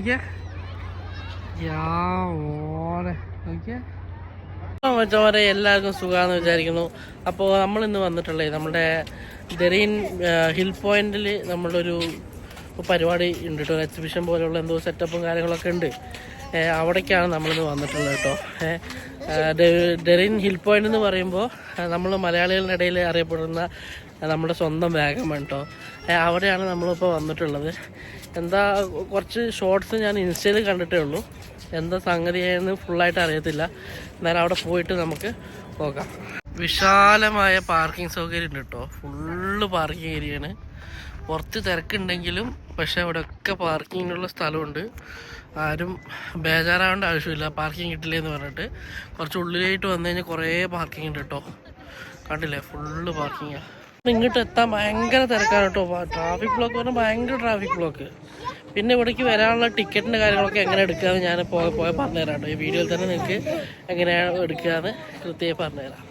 നോക്കിയേ? ഓനെ നോക്കിയേ? മച്ചമാരെ എല്ലാവർക്കും സുഖമാണെന്ന് വിചാരിക്കുന്നു. അപ്പോൾ നമ്മൾ ഇന്ന് വന്നിട്ടുള്ളത് നമ്മുടെ ദെറീൻ ഹിൽ പോയിന്റിൽ നമ്മളൊരു പരിപാടി ഉണ്ട് കേട്ടോ. എക്സിബിഷൻ പോലെയുള്ള എന്തോ സെറ്റപ്പും കാര്യങ്ങളൊക്കെ ഉണ്ട്. അവിടേക്കാണ് നമ്മളിന്ന് വന്നിട്ടുള്ളത് കേട്ടോ. ഡെറിൻ ഹിൽ പോയിന്റ് എന്ന് പറയുമ്പോൾ നമ്മൾ മലയാളികളുടെ ഇടയിൽ അറിയപ്പെടുന്ന നമ്മുടെ സ്വന്തം വാഗമൺ കേട്ടോ. അവിടെയാണ് നമ്മളിപ്പോൾ വന്നിട്ടുള്ളത്. എന്താ കുറച്ച് ഷോർട്സ് ഞാൻ ഇൻസ്റ്റയിൽ കണ്ടിട്ടേ ഉള്ളൂ. എന്താ സംഗതിയെന്ന് ഫുള്ളായിട്ട് അറിയത്തില്ല. എന്നാലും അവിടെ പോയിട്ട് നമുക്ക് പോകാം വിശാലമായ പാർക്കിംഗ് സൗകര്യം ഉണ്ട് കേട്ടോ ഫുള്ള് പാർക്കിംഗ് ഏരിയയാണ് പുറത്ത് തിരക്കുണ്ടെങ്കിലും പക്ഷെ അവിടെ ഒക്കെ പാർക്കിങ്ങിനുള്ള സ്ഥലമുണ്ട്. ആരും ബേജാറാവേണ്ട ആവശ്യമില്ല. പാർക്കിംഗ് കിട്ടില്ല എന്ന് പറഞ്ഞിട്ട്. കുറച്ച് ഉള്ളിലായിട്ട് വന്നു കഴിഞ്ഞാൽ കുറേ പാർക്കിംഗ് ഉണ്ട് കേട്ടോ കണ്ടില്ലേ? ഫുള്ള് പാർക്കിങ്ങാണ് ഇങ്ങോട്ട് എത്താൻ ഭയങ്കര തിരക്കാണ് കേട്ടോ. ട്രാഫിക് ബ്ലോക്ക് പറഞ്ഞാൽ ഭയങ്കര ട്രാഫിക് ബ്ലോക്ക് പിന്നെ ഇവിടേക്ക് വരാനുള്ള ടിക്കറ്റിന്റെ കാര്യങ്ങളൊക്കെ എങ്ങനെ എടുക്കാമെന്ന് ഞാൻ പോയി പോയ പറഞ്ഞുതരാം കേട്ടോ. ഈ വീഡിയോയിൽ തന്നെ നിങ്ങൾക്ക് എങ്ങനെയാണ് എടുക്കുകയെന്ന് കൃത്യമായി പറഞ്ഞുതരാം.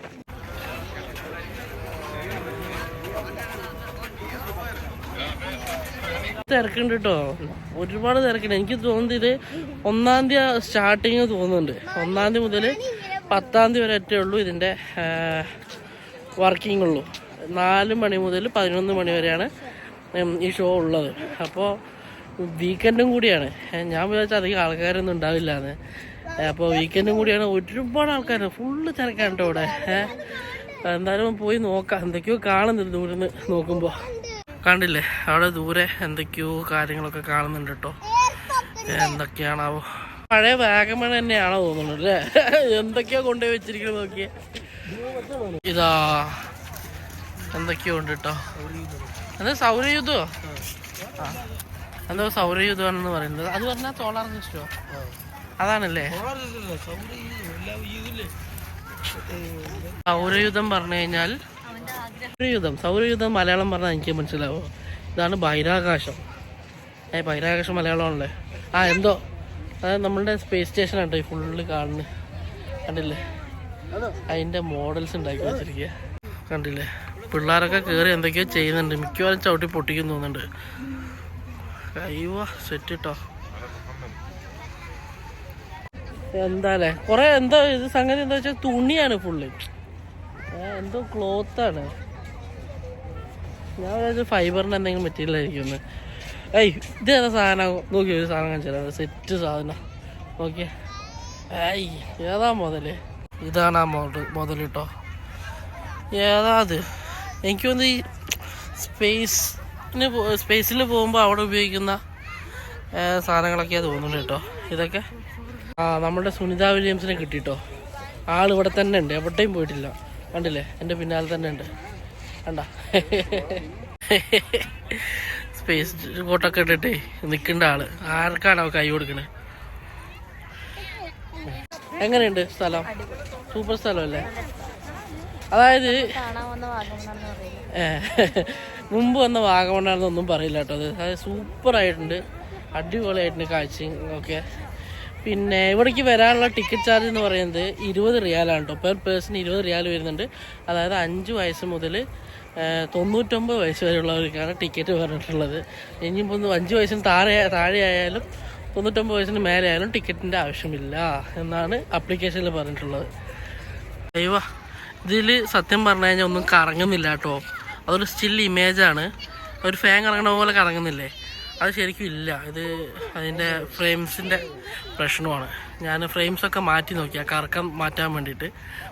തിരക്കുണ്ട് കേട്ടോ. ഒരുപാട് തിരക്കുണ്ട്. എനിക്ക് തോന്നുന്നത് ഇത് ഒന്നാം തീയതി സ്റ്റാർട്ടിങ് തോന്നുന്നുണ്ട്. ഒന്നാം തീയതി മുതൽ പത്താം തീയതി വരെ ഒറ്റേ ഉള്ളൂ ഇതിന്റെ വർക്കിംഗ് ഉള്ളൂ. നാല് മണി മുതൽ പതിനൊന്ന് മണി വരെയാണ് ഈ ഷോ ഉള്ളത്. അപ്പോൾ വീക്കെൻഡും കൂടിയാണ്. ഞാൻ വിചാരിച്ച അധികം ആൾക്കാരൊന്നും ഉണ്ടാവില്ല എന്ന് അപ്പോൾ വീക്കെൻഡും കൂടിയാണ് ഒരുപാട് ആൾക്കാർ ഫുള്ള് തിരക്കാണ് ഇവിടെ. എന്തായാലും പോയി നോക്കാം. എന്തൊക്കെയോ കാണുന്നുണ്ട് ദൂരെ നിന്ന് നോക്കുമ്പോൾ കണ്ടില്ലേ? അവിടെ ദൂരെ എന്തൊക്കെയോ കാര്യങ്ങളൊക്കെ കാണുന്നുണ്ട് കേട്ടോ എന്തൊക്കെയാണാവോ. പഴയ വാഗമൺ തന്നെയാണോ തോന്നുന്നു അല്ലേ? എന്തൊക്കെയോ കൊണ്ടുപോയി വെച്ചിരിക്കുന്നത് നോക്കിയേ. ഇതാ. എന്തൊക്കെയോ ഉണ്ട് കേട്ടോ എന്താ സൗരയുദ്ധമോ എന്തോ സൗരയുദ്ധമാണെന്ന് പറയുന്നത്. അത് പറഞ്ഞാൽ സോളാർ സിസ്റ്റോ? അതാണല്ലേ? സൗരയുദ്ധം പറഞ്ഞു കഴിഞ്ഞാൽ സൗരയുദ്ധം സൗരയുദ്ധം മലയാളം പറഞ്ഞാൽ എനിക്ക് മനസ്സിലാവോ. ഇതാണ് ബഹിരാകാശം. ഏ ബഹിരാകാശം മലയാളമാണല്ലേ? ആ എന്തോ? അതായത് നമ്മളുടെ സ്പേസ് സ്റ്റേഷൻ ഉണ്ടോ ഈ ഫുള്ള് കാണുന്നത് കണ്ടില്ലേ? അതിന്റെ മോഡൽസ് ഉണ്ടാക്കി വെച്ചിരിക്കുക കണ്ടില്ലേ? പിള്ളേരൊക്കെ കയറി എന്തൊക്കെയോ ചെയ്യുന്നുണ്ട്. മിക്കവാറും ചവിട്ടി പൊട്ടിക്കും തോന്നുന്നുണ്ട്. അയ്യോ സെറ്റ് കേട്ടോ എന്താല്ലേ? കുറെ എന്തോ ഇത് സംഗതി എന്താ വെച്ചാൽ തുണിയാണ് ഫുള്ള് എന്തോ ക്ലോത്താണ് ഞാൻ വിചാരിച്ചു ഫൈബറിന് എന്തെങ്കിലും ഒന്ന് ഏയ് ഏതാ സാധനം? നോക്കി ഒരു സാധനം കാണിച്ചാൽ സെറ്റ് സാധനം. നോക്കിയേ. ഏയ് ഏതാ മുതൽ ഇതാണ് ആ മോഡൽ മുതൽ കേട്ടോ ഏതാ അത്? എനിക്ക് തോന്നുന്നു ഈ സ്പേസിന് സ്പേസിൽ പോകുമ്പോൾ അവിടെ ഉപയോഗിക്കുന്ന സാധനങ്ങളൊക്കെയാണ് തോന്നുന്നത് കേട്ടോ. ഇതൊക്കെ. ആ നമ്മുടെ സുനിത വില്യംസിനെ കിട്ടിട്ടോ. ആൾ ഇവിടെ തന്നെ ഉണ്ട്. എവിടെയും പോയിട്ടില്ല. കണ്ടില്ലേ? എന്റെ പിന്നാലെ തന്നെ ഉണ്ട്. കണ്ട? സ്പേസ് കോട്ടൊക്കെ ഇട്ടിട്ടേ നിൽക്കേണ്ട ആൾ. ആർക്കാണ് അവ കൈ കൊടുക്കണേ? എങ്ങനെയുണ്ട് സ്ഥലം? സൂപ്പർ സ്ഥലമല്ലേ അതായത് മുമ്പ് വന്ന വാഗമണ്ണാണെന്നൊന്നും പറയില്ല കേട്ടോ അത്. സൂപ്പർ ആയിട്ടുണ്ട് അടിപൊളിയായിട്ടുണ്ട് കാഴ്ചയും ഒക്കെ. പിന്നെ ഇവിടേക്ക് വരാനുള്ള ടിക്കറ്റ് ചാർജ് എന്ന് പറയുന്നത് ഇരുപത് റിയാലാണ് കേട്ടോ. പെർ പേഴ്സൺ ഇരുപത് റിയാൽ വരുന്നുണ്ട്. അതായത് അഞ്ച് വയസ്സ് മുതൽ തൊണ്ണൂറ്റൊമ്പത് വയസ്സ് വരെയുള്ളവർക്കാണ് ടിക്കറ്റ് പറഞ്ഞിട്ടുള്ളത്. ഇനിയിപ്പോൾ അഞ്ച് വയസ്സിന് താഴെ താഴെ ആയാലും തൊണ്ണൂറ്റൊമ്പത് വയസ്സിന് മേലെ ആയാലും ടിക്കറ്റിന്റെ ആവശ്യമില്ല എന്നാണ് അപ്ലിക്കേഷനിൽ പറഞ്ഞിട്ടുള്ളത്. ദൈവ. ഇതിൽ സത്യം പറഞ്ഞു കഴിഞ്ഞാൽ ഒന്നും കറങ്ങുന്നില്ല കേട്ടോ. അതൊരു സ്റ്റിൽ ഇമേജാണ് ഒരു ഫാൻ കറങ്ങണ പോലെ കറങ്ങുന്നില്ലേ? അത് ശരിക്കും ഇല്ല. ഇത് അതിന്റെ ഫ്രെയിംസിന്റെ പ്രശ്നമാണ്. ഞാൻ ഫ്രെയിംസൊക്കെ മാറ്റി നോക്കിയാൽ കറക്കം മാറ്റാൻ വേണ്ടിയിട്ട്.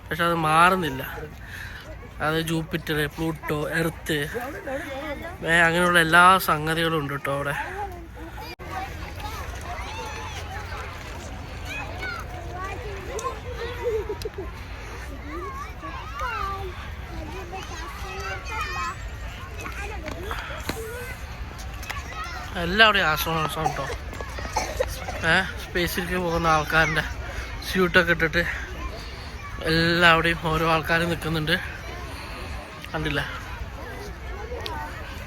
പക്ഷെ അത് മാറുന്നില്ല. അത് ജൂപ്പിറ്റർ പ്ലൂട്ടോ എർത്ത് അങ്ങനെയുള്ള എല്ലാ സംഗതികളും ഉണ്ട് കേട്ടോ അവിടെ. എല്ലാവിടെയും ആശ്രമം കേട്ടോ ഏഹ് സ്പേസിലേക്ക് പോകുന്ന ആൾക്കാരുടെ സ്യൂട്ടൊക്കെ ഇട്ടിട്ട് എല്ലാവിടെയും ഓരോ ആൾക്കാർ നിൽക്കുന്നുണ്ട് കണ്ടില്ല?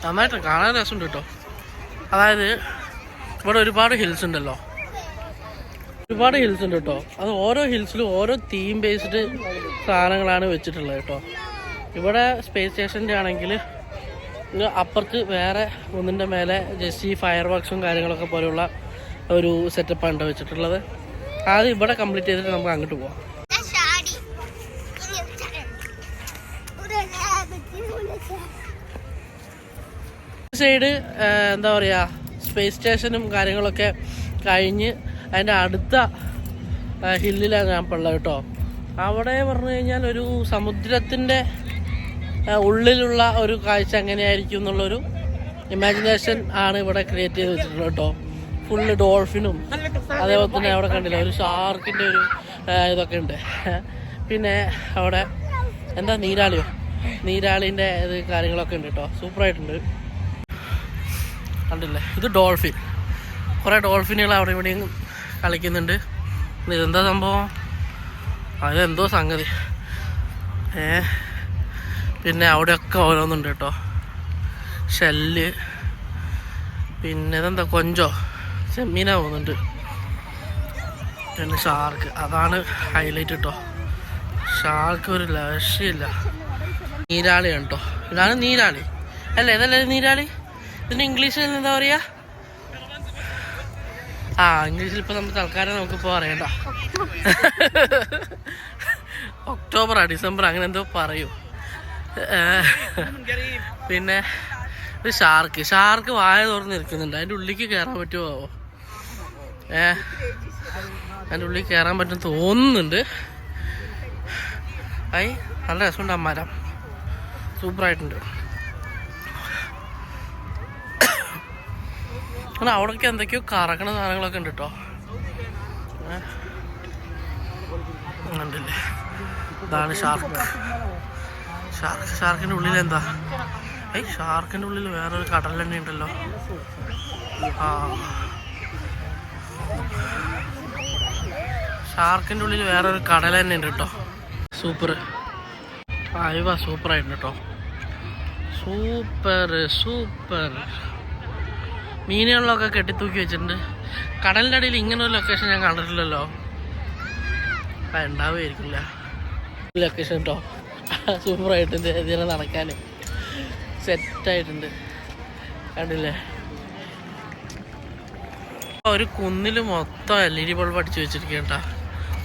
നന്നായിട്ട് കാണാൻ രസമുണ്ട് കേട്ടോ. അതായത് ഇവിടെ ഒരുപാട് ഹിൽസ് ഉണ്ടല്ലോ. ഒരുപാട് ഹിൽസ് ഉണ്ട് കേട്ടോ. അത് ഓരോ ഹിൽസിലും ഓരോ തീം ബേസ്ഡ് സാധനങ്ങളാണ് വെച്ചിട്ടുള്ളത് കേട്ടോ. ഇവിടെ സ്പേസ് സ്റ്റേഷന്റെ ആണെങ്കിൽ അപ്പുറത്ത് വേറെ ഒന്നിന്റെ മേലെ ജസ്റ്റ് ഈ ഫയർ വർക്ക്സും കാര്യങ്ങളൊക്കെ പോലെയുള്ള ഒരു സെറ്റപ്പാണ് വെച്ചിട്ടുള്ളത്. അത് ഇവിടെ കംപ്ലീറ്റ് ചെയ്തിട്ട് നമുക്ക് അങ്ങോട്ട് പോവാം. സൈഡ് എന്താ പറയുക സ്പേസ് സ്റ്റേഷനും കാര്യങ്ങളൊക്കെ കഴിഞ്ഞ് അതിന്റെ അടുത്ത ഹില്ലിലാണ് ഞാൻ ഇപ്പോൾ കേട്ടോ അവിടെ പറഞ്ഞു കഴിഞ്ഞാൽ ഒരു സമുദ്രത്തിന്റെ ഉള്ളിലുള്ള ഒരു കാഴ്ച എങ്ങനെയായിരിക്കും എന്നുള്ളൊരു ഇമാജിനേഷൻ ആണ് ഇവിടെ ക്രിയേറ്റ് ചെയ്ത് വെച്ചിട്ടുള്ളത് കേട്ടോ. ഫുള്ള് ഡോൾഫിനും അതേപോലെ തന്നെ അവിടെ കണ്ടില്ല ഒരു ഷാർക്കിന്റെ ഒരു ഇതൊക്കെ ഉണ്ട്. പിന്നെ അവിടെ എന്താ നീരാളിയോ? നീരാളിന്റെ ഇത് കാര്യങ്ങളൊക്കെ ഉണ്ട് കേട്ടോ. സൂപ്പറായിട്ടുണ്ട് കണ്ടില്ലേ? ഇത് ഡോൾഫിൻ കുറേ ഡോൾഫിനുകൾ അവിടെ ഇവിടെയും കളിക്കുന്നുണ്ട്. ഇതെന്താ സംഭവം? അതെന്തോ സംഗതി. ഏ പിന്നെ അവിടെയൊക്കെ ഓരോന്നുണ്ട് കേട്ടോ. ഷെല്ല്. പിന്നെ ഇതെന്താ കൊഞ്ചോ? ചെമ്മീനാ പോകുന്നുണ്ട് പിന്നെ ഷാർക്ക്. അതാണ് ഹൈലൈറ്റ് കേട്ടോ. ഷാർക്ക് ഒരു ലക്ഷ്യമില്ല. നീരാളിയാണ് കേട്ടോ. ഇതാണ് നീരാളി. അല്ല ഇതല്ലേ നീരാളി? ഇതിന് ഇംഗ്ലീഷിൽ എന്താ പറയാ? ആ ഇംഗ്ലീഷിൽ ഇപ്പൊ നമ്മൾ തൽക്കാലം നമുക്കിപ്പോൾ അറിയണ്ട ഒക്ടോബറാ ഡിസംബർ അങ്ങനെ എന്തോ പറയൂ. പിന്നെ ഒരു ഷാർക്ക്. ഷാർക്ക് വായ തുറന്ന് നിൽക്കുന്നുണ്ട് അതിന്റെ ഉള്ളിലേക്ക് കയറാൻ പറ്റുമോ? ഏ അതിന്റെ ഉള്ളിൽ കയറാൻ പറ്റും തോന്നുന്നുണ്ട്. ഐ നല്ല രസമുണ്ട് ആ മരം. സൂപ്പറായിട്ടുണ്ട്. അങ്ങനെ അവിടെയൊക്കെ എന്തൊക്കെയോ കറക്കണ സാധനങ്ങളൊക്കെ ഉണ്ട് കേട്ടോ ഉണ്ടല്ലേ? ഇതാണ് ഷാർക്ക്. ഷാർക്ക് ഷാർക്കിന്റെ ഉള്ളിൽ എന്താ ഏയ് ഷാർക്കിന്റെ ഉള്ളിൽ വേറൊരു തന്നെ ഉണ്ടല്ലോ. ആ. ഷാർക്കിന്റെ ഉള്ളിൽ വേറൊരു തന്നെ ഉണ്ട് കേട്ടോ. സൂപ്പർ അയവ സൂപ്പറായിട്ടുണ്ട് കേട്ടോ. സൂപ്പർ സൂപ്പർ മീനുകളിലൊക്കെ കെട്ടിത്തൂക്കി വെച്ചിട്ടുണ്ട്. കടലിന്റെ അടിയിൽ ഇങ്ങനെ ഒരു ലൊക്കേഷൻ ഞാൻ കണ്ടിട്ടില്ലല്ലോ. ഉണ്ടാവുമായിരിക്കില്ല. ലൊക്കേഷൻ കേട്ടോ സൂപ്പറായിട്ടുണ്ട് ഇതിനെ നടക്കാൻ സെറ്റായിട്ടുണ്ട്. കണ്ടില്ലേ? ഒരു കുന്നിൽ മൊത്തം എൽ ഇ ഡി ബൾബ് അടിച്ചു വെച്ചിരിക്കട്ടാ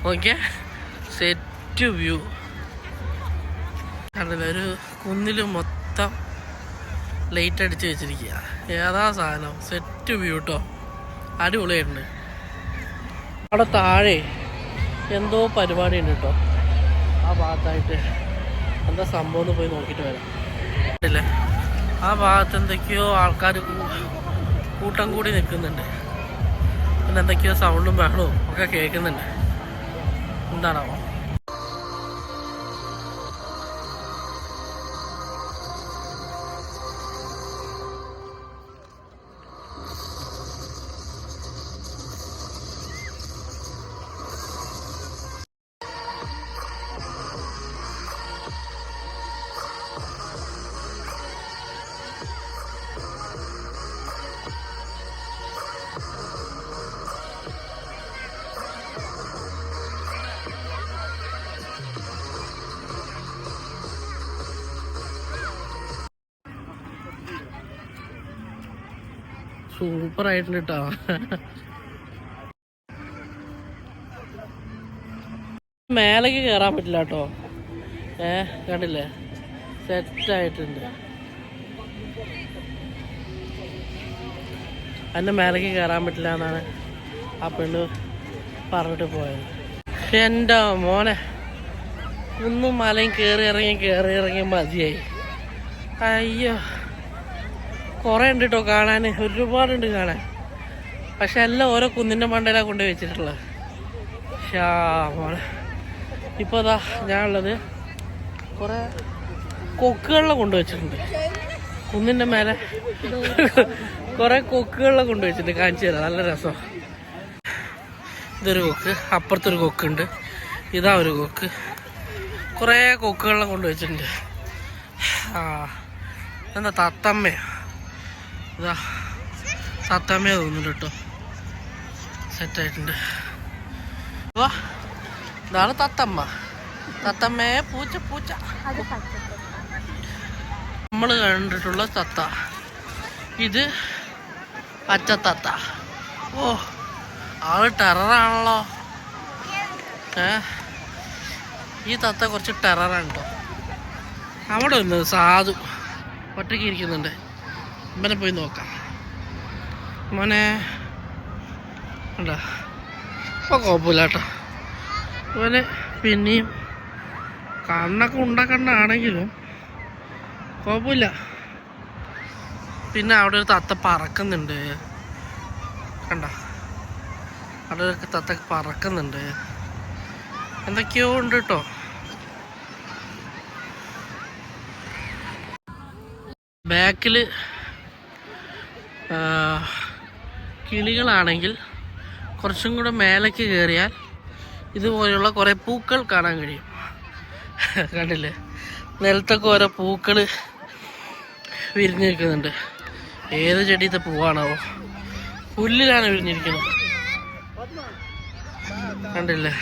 നോക്കിയേ. Set view. കണ്ടില്ലേ? ഒരു കുന്നിൽ മൊത്തം ലൈറ്റ് അടിച്ചു വെച്ചിരിക്കുക ഏതാ സാധനം? സെറ്റ് വ്യൂ കേട്ടോ അടിപൊളിയായിട്ടുണ്ട്. അവിടെ താഴെ എന്തോ പരിപാടി ഉണ്ട് കേട്ടോ ആ ഭാഗത്തായിട്ട്. എന്താ സംഭവം പോയി നോക്കിയിട്ട് വരാം. അല്ലേ ആ ഭാഗത്ത് എന്തൊക്കെയോ ആൾക്കാർ കൂട്ടം കൂടി നിൽക്കുന്നുണ്ട്. പിന്നെ എന്തൊക്കെയോ സൗണ്ടും ബഹളവും ഒക്കെ കേൾക്കുന്നുണ്ട്. എന്താണാവോ? സൂപ്പർ ആയിട്ടുണ്ട് കേട്ടോ മേലേക്ക് കയറാൻ പറ്റില്ല കേട്ടോ ഏ കണ്ടില്ലേ? സെറ്റ് ആയിട്ടുണ്ട് അതിന്റെ മേലേക്ക് കയറാൻ പറ്റില്ല എന്നാണ് ആ പെണ്ണ് പറഞ്ഞിട്ട് പോയത്. എന്റെ മോനെ കുന്നും മലയും കയറി ഇറങ്ങി കയറി ഇറങ്ങി മതിയായി. അയ്യോ. കുറേ ഉണ്ട് കേട്ടോ കാണാൻ ഒരുപാടുണ്ട് കാണാൻ. പക്ഷെ എല്ലാം ഓരോ കുന്നിന്റെ മണ്ടയിലാണ് കൊണ്ട് വെച്ചിട്ടുള്ളത്. ഷാ മോളെ. ഇപ്പോൾ അതാ ഞാനുള്ളത് കുറേ കൊക്കുകളിലെ കൊണ്ടുവച്ചിട്ടുണ്ട് കുന്നിന്റെ മേലെ കുറേ കൊക്കുകളിലെ കൊണ്ടുവച്ചിട്ടുണ്ട് കാണിച്ചു തരാം. നല്ല രസം. ഇതൊരു കൊക്ക്. അപ്പുറത്തൊരു കൊക്കുണ്ട്. ഇതാ ഒരു കൊക്ക്. കുറേ കൊക്കുകളിലെ കൊണ്ടുവച്ചിട്ടുണ്ട് ആ എന്താ തത്തമ്മയോ? ഇതാ തത്തമ്മയോ തോന്നുന്നു കേട്ടോ. സെറ്റായിട്ടുണ്ട് വാ ഇതാണ് തത്തമ്മ. തത്തമ്മയെ പൂച്ച പൂച്ച. നമ്മൾ കണ്ടിട്ടുള്ള തത്ത. ഇത് പച്ചത്തത്ത ഓ ആൾ ടെററാണല്ലോ ഏ? ഈ തത്ത കുറച്ച് ടെററാണ് കേട്ടോ. അവിടെ ഒന്ന് സാധു ഒറ്റയ്ക്ക് ഇരിക്കുന്നുണ്ട്. ഇവനെ പോയി നോക്കാം മോനെ ഉണ്ടോ ഇപ്പോൾ കുഴപ്പമില്ല കേട്ടോ ഇവന് പിന്നെയും കണ്ണൊക്കെ ഉണ്ട കണ്ണാണെങ്കിലും കുഴപ്പമില്ല പിന്നെ അവിടെ ഒരു തത്ത പറക്കുന്നുണ്ട് കണ്ട അവിടെ ഒരു തത്ത പറക്കുന്നുണ്ട് എന്തൊക്കെയോ ഉണ്ട് കേട്ടോ ബാക്കിൽ കിളികളാണെങ്കിൽ കുറച്ചും കൂടെ മേലേക്ക് കയറിയാൽ ഇതുപോലെയുള്ള കുറേ പൂക്കൾ കാണാൻ കഴിയും. കണ്ടില്ലേ? നിലത്തൊക്കെ ഓരോ പൂക്കൾ വിരിഞ്ഞു നിൽക്കുന്നുണ്ട്. ഏത് ചെടിയത്തെ പൂവാണോ പുല്ലിലാണ് വിരിഞ്ഞിരിക്കുന്നത്. കണ്ടില്ലേ?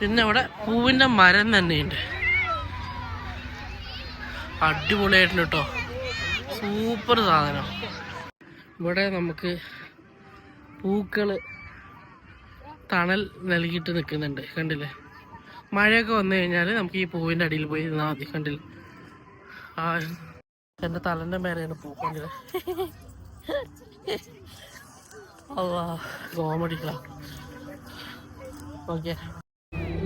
പിന്നെ അവിടെ പൂവിന്റെ മരം തന്നെയുണ്ട്. അടിപൊളിയായിട്ടുണ്ട് കേട്ടോ. സൂപ്പർ സാധനം. ഇവിടെ നമുക്ക് പൂക്കൾ തണൽ നൽകിയിട്ട് നിൽക്കുന്നുണ്ട് കണ്ടില്ലേ? മഴയൊക്കെ വന്നു കഴിഞ്ഞാൽ നമുക്ക് ഈ പൂവിന്റെ അടിയിൽ പോയി ഇരുന്നാൽ മതി കണ്ടില്ല? ആ എന്റെ തലന്റെ മേലെയാണ് പൂ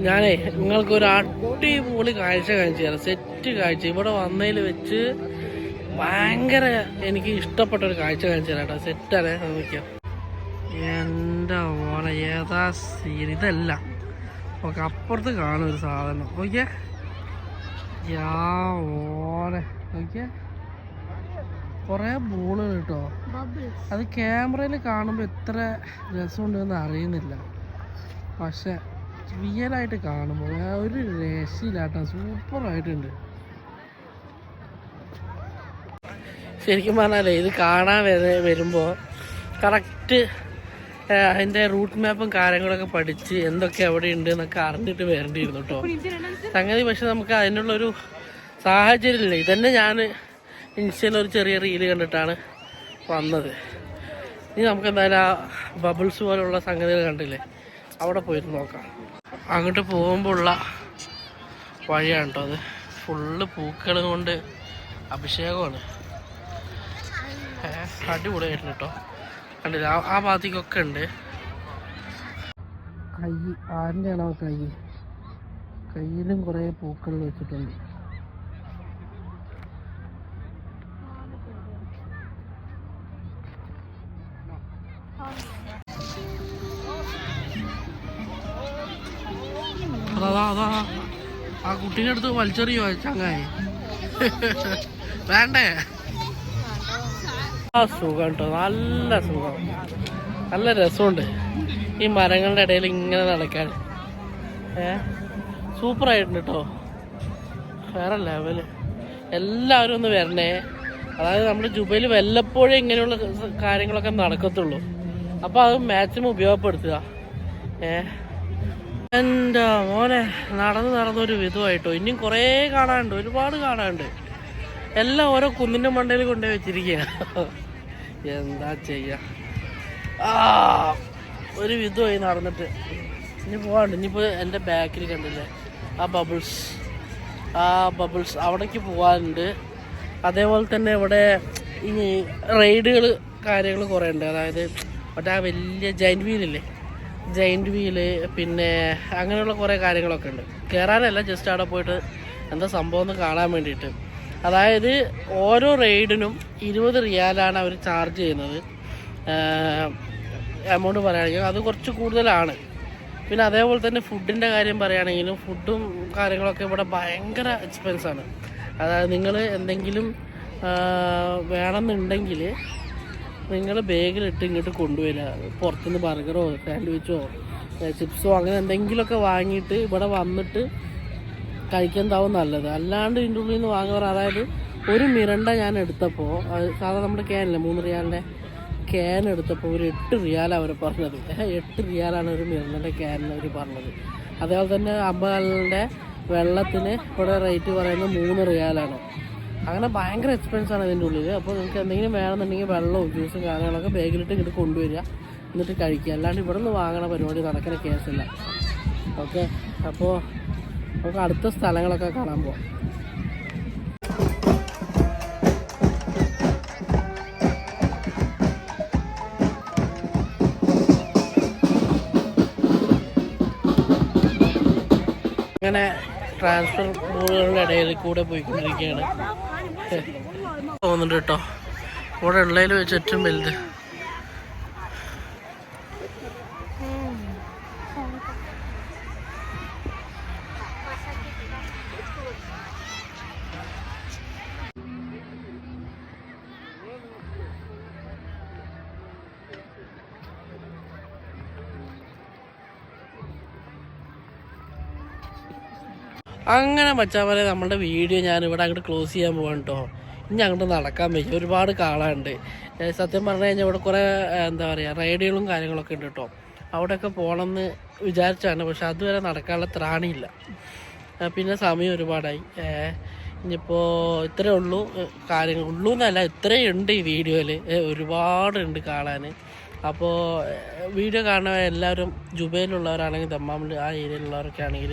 ഞാനേ നിങ്ങൾക്കൊരു അടിപൊളി കാഴ്ച കാണിച്ചു തരാം. സെറ്റ് കാഴ്ച. ഇവിടെ വന്നതിൽ വെച്ച് ഭയങ്കര എനിക്ക് ഇഷ്ടപ്പെട്ട ഒരു കാഴ്ച തരാം കേട്ടോ സെറ്റാണ് നോക്കിയാൽ എന്റെ ഓളെ ഏതാ സീൻ ഇതല്ല. ഓക്കെ അപ്പുറത്ത് കാണും ഒരു സാധനം. നോക്കിയേ. യാ ഓനെ നോക്കിയേ. കുറേ ബോളുകൾ കേട്ടോ അത് ക്യാമറയിൽ കാണുമ്പോൾ എത്ര രസമുണ്ടെന്ന് അറിയുന്നില്ല. പക്ഷെ റിയലായിട്ട് കാണുമ്പോൾ ഒരു രക്ഷയില്ലാട്ടോ സൂപ്പറായിട്ടുണ്ട്. ശരിക്കും പറഞ്ഞാലേ ഇത് കാണാൻ വരെ വരുമ്പോൾ കറക്റ്റ് അതിന്റെ റൂട്ട് മാപ്പും കാര്യങ്ങളൊക്കെ പഠിച്ച് എന്തൊക്കെ അവിടെ ഉണ്ട് എന്നൊക്കെ അറിഞ്ഞിട്ട് വരേണ്ടിയിരുന്നു കേട്ടോ സംഗതി പക്ഷെ നമുക്ക് അതിനുള്ളൊരു സാഹചര്യമില്ല. ഇതന്നെ ഞാൻ ഇൻസ്റ്റയിൽ ഒരു ചെറിയ റീൽ കണ്ടിട്ടാണ് വന്നത്. ഇനി നമുക്ക് എന്തായാലും ആ ബബിൾസ് പോലുള്ള സംഗതികൾ കണ്ടില്ലേ അവിടെ പോയിട്ട് നോക്കാം. അങ്ങോട്ട് പോകുമ്പോൾ ഉള്ള വഴിയാണ് കേട്ടോ അത്. ഫുള്ള് പൂക്കൾ കൊണ്ട് അഭിഷേകമാണ്. ഏ, അടിപൊളിയായിട്ടുണ്ട് കേട്ടോ. കണ്ടില്ല? ആ- ഭാഗത്തേക്കൊക്കെ ഉണ്ട്. കൈ ആരുടെ ആണോ കൈ? കയ്യിലും കുറേ പൂക്കൾ വെച്ചിട്ടുണ്ട്. അതാ അതാ ആ കുട്ടീന്റെ അടുത്ത് വലിച്ചെറിയോ ചങ്ങായി? വേണ്ടേ? സുഖം നല്ല സുഖം. നല്ല രസമുണ്ട്. ഈ മരങ്ങളുടെ ഇടയിൽ ഇങ്ങനെ നടക്കാൻ. ഏ? സൂപ്പറായിട്ടുണ്ട് കേട്ടോ വേറെ ലെവൽ എല്ലാവരും ഒന്ന് വരണേ. അതായത് നമ്മുടെ ജുബൈൽ വല്ലപ്പോഴും ഇങ്ങനെയുള്ള കാര്യങ്ങളൊക്കെ നടക്കത്തുള്ളൂ. അപ്പോൾ അത് മാക്സിമം ഉപയോഗപ്പെടുത്തുക. ഏ? എന്റെ മോനെ നടന്ന് നടന്നൊരു വിധമായിട്ടോ. ഇനിയും കുറേ കാണാനുണ്ട്. ഒരുപാട് കാണാനുണ്ട്. എല്ലാം ഓരോ കുന്നിന്റെ മണ്ടയിൽ കൊണ്ടുപോയി വെച്ചിരിക്കുക എന്താ ചെയ്യാ? ആ ഒരു വിധമായി നടന്നിട്ട്. ഇനി പോവാണ്ട്. ഇനിയിപ്പോൾ എന്റെ ബാക്കിൽ കണ്ടില്ലേ? ആ ബബിൾസ് ആ ബബിൾസ് അവിടേക്ക് പോകാനുണ്ട് അതേപോലെ തന്നെ ഇവിടെ ഇനി റൈഡുകൾ കാര്യങ്ങൾ കുറേ ഉണ്ട്. അതായത് മറ്റേ ആ വലിയ ജൈന്റ് വീലില്ലേ ജൈന്റ് വീൽ പിന്നെ അങ്ങനെയുള്ള കുറേ കാര്യങ്ങളൊക്കെ ഉണ്ട്. കയറാനല്ല ജസ്റ്റ് അവിടെ പോയിട്ട് എന്താ സംഭവം എന്ന് കാണാൻ വേണ്ടിയിട്ട്. അതായത് ഓരോ റൈഡിനും ഇരുപത് റിയാലാണ് അവർ ചാർജ് ചെയ്യുന്നത്. എമൗണ്ട് പറയുകയാണെങ്കിൽ അത് കുറച്ച് കൂടുതലാണ്. പിന്നെ അതേപോലെ തന്നെ ഫുഡിന്റെ കാര്യം പറയുകയാണെങ്കിലും ഫുഡും കാര്യങ്ങളൊക്കെ ഇവിടെ ഭയങ്കര എക്സ്പെൻസാണ് അതായത് നിങ്ങൾ എന്തെങ്കിലും വേണമെന്നുണ്ടെങ്കിൽ നിങ്ങൾ ബാഗിലിട്ട് ഇങ്ങോട്ട് കൊണ്ടുവരിക. പുറത്തുനിന്ന് ബർഗറോ സാൻഡ്വിച്ചോ ചിപ്സോ അങ്ങനെ എന്തെങ്കിലുമൊക്കെ വാങ്ങിയിട്ട് ഇവിടെ വന്നിട്ട് കഴിക്കുന്നതാവും നല്ലത്. അല്ലാണ്ട് ഇതിന്റെ ഉള്ളിൽ നിന്ന് വാങ്ങുക അതായത് ഒരു മിരണ്ട ഞാൻ എടുത്തപ്പോൾ സാധാരണ നമ്മുടെ ക്യാനില്ലേ മൂന്ന് റിയാലിന്റെ ക്യാൻ എടുത്തപ്പോൾ ഒരു എട്ട് റിയാലാണ് അവർ പറഞ്ഞത്. എട്ട് റിയാലാണ് ഒരു മിരണ്ടന്റെ ക്യാൻ അവർ പറഞ്ഞത്. അതേപോലെ തന്നെ അമ്പകാലിന്റെ വെള്ളത്തിന് ഇവിടെ റേറ്റ് പറയുന്നത് മൂന്ന് റിയാലാണ്. അങ്ങനെ ഭയങ്കര എക്സ്പെൻസ് ആണ് ഇതിന്റെ ഉള്ളിൽ അപ്പോൾ നിങ്ങൾക്ക് എന്തെങ്കിലും വേണമെന്നുണ്ടെങ്കിൽ വെള്ളവും ജ്യൂസും കാര്യങ്ങളൊക്കെ ബാഗിലിട്ട് ഇങ്ങോട്ട് കൊണ്ടുവരിക. എന്നിട്ട് കഴിക്കുക. അല്ലാണ്ട് ഇവിടെ നിന്ന് വാങ്ങണ പരിപാടി നടക്കുന്ന കേസല്ല ഓക്കെ അപ്പോൾ നമുക്ക് അടുത്ത സ്ഥലങ്ങളൊക്കെ കാണാൻ പോവാം. അങ്ങനെ ട്രാൻസ്ഫർ ബോർഡുകളുടെ ഇടയിൽ കൂടെ പോയിക്കൊണ്ടിരിക്കുകയാണ്. തോന്നുന്നുണ്ട് കേട്ടോ. ഇവിടെ ഉള്ളതിൽ വെച്ച് ഏറ്റവും വലുത്. അങ്ങനെ മച്ചാൻ പോലെ നമ്മുടെ വീഡിയോ ഞാൻ ഇവിടെ അങ്ങോട്ട് ക്ലോസ് ചെയ്യാൻ പോകാൻ കേട്ടോ ഇനി അങ്ങോട്ട് നടക്കാൻ പറ്റും ഒരുപാട് കാളുണ്ട് സത്യം പറഞ്ഞു കഴിഞ്ഞാൽ ഇവിടെ കുറേ എന്താ പറയുക റൈഡുകളും കാര്യങ്ങളൊക്കെ ഉണ്ട് കേട്ടോ അവിടെയൊക്കെ പോകണമെന്ന് വിചാരിച്ചാണ് പക്ഷെ അതുവരെ നടക്കാനുള്ള ത്രാണിയില്ല. പിന്നെ സമയം ഒരുപാടായി. ഇനിയിപ്പോൾ ഇത്രയേ ഉള്ളൂ കാര്യങ്ങൾ. ഉള്ളൂ എന്നല്ല ഇത്രയും ഉണ്ട് ഈ വീഡിയോയിൽ ഒരുപാടുണ്ട് കാണാൻ അപ്പോൾ വീഡിയോ കാണുന്ന എല്ലാവരും ജുബൈലുള്ളവരാണെങ്കിൽ ദമ്മാമിൽ ആ ഏരിയയിലുള്ളവരൊക്കെ ആണെങ്കിൽ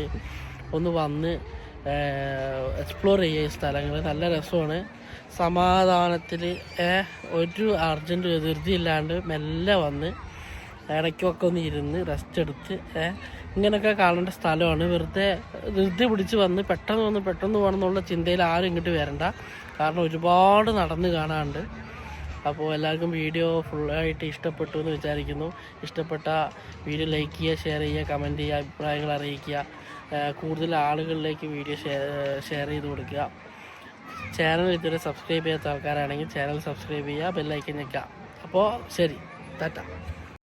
ഒന്ന് വന്ന് എക്സ്പ്ലോർ ചെയ്യുക ഈ സ്ഥലങ്ങൾ. നല്ല രസമാണ്. സമാധാനത്തിൽ ഒരു അർജന്റ് ഇല്ലാണ്ട് മെല്ലെ വന്ന് ഇടയ്ക്കൊക്കെ ഒന്ന് ഇരുന്ന് റെസ്റ്റ് എടുത്ത് ഇങ്ങനെയൊക്കെ കാണേണ്ട സ്ഥലമാണ്. വെറുതെ ധൃതി പിടിച്ച് വന്ന് പെട്ടെന്ന് വന്ന് പെട്ടെന്ന് പോകണം എന്നുള്ള ചിന്തയിൽ ആരും ഇങ്ങോട്ട് വരണ്ട. കാരണം ഒരുപാട് നടന്ന് കാണാണ്ട്. അപ്പോൾ എല്ലാവർക്കും വീഡിയോ ഫുള്ളായിട്ട് ഇഷ്ടപ്പെട്ടു എന്ന് വിചാരിക്കുന്നു. ഇഷ്ടപ്പെട്ട വീഡിയോ ലൈക്ക് ചെയ്യുക ഷെയർ ചെയ്യുക കമന്റ് ചെയ്യുക അഭിപ്രായങ്ങൾ അറിയിക്കുക. കൂടുതൽ ആളുകളിലേക്ക് വീഡിയോ ഷെയർ ചെയ്ത് കൊടുക്കുക. ചാനൽ ഇതുവരെ സബ്സ്ക്രൈബ് ചെയ്യാത്ത ആൾക്കാരാണെങ്കിൽ ചാനൽ സബ്സ്ക്രൈബ് ചെയ്യുക ബെല്ലൈക്കൻ ഞെക്കുക അപ്പോൾ ശരി ടാറ്റ.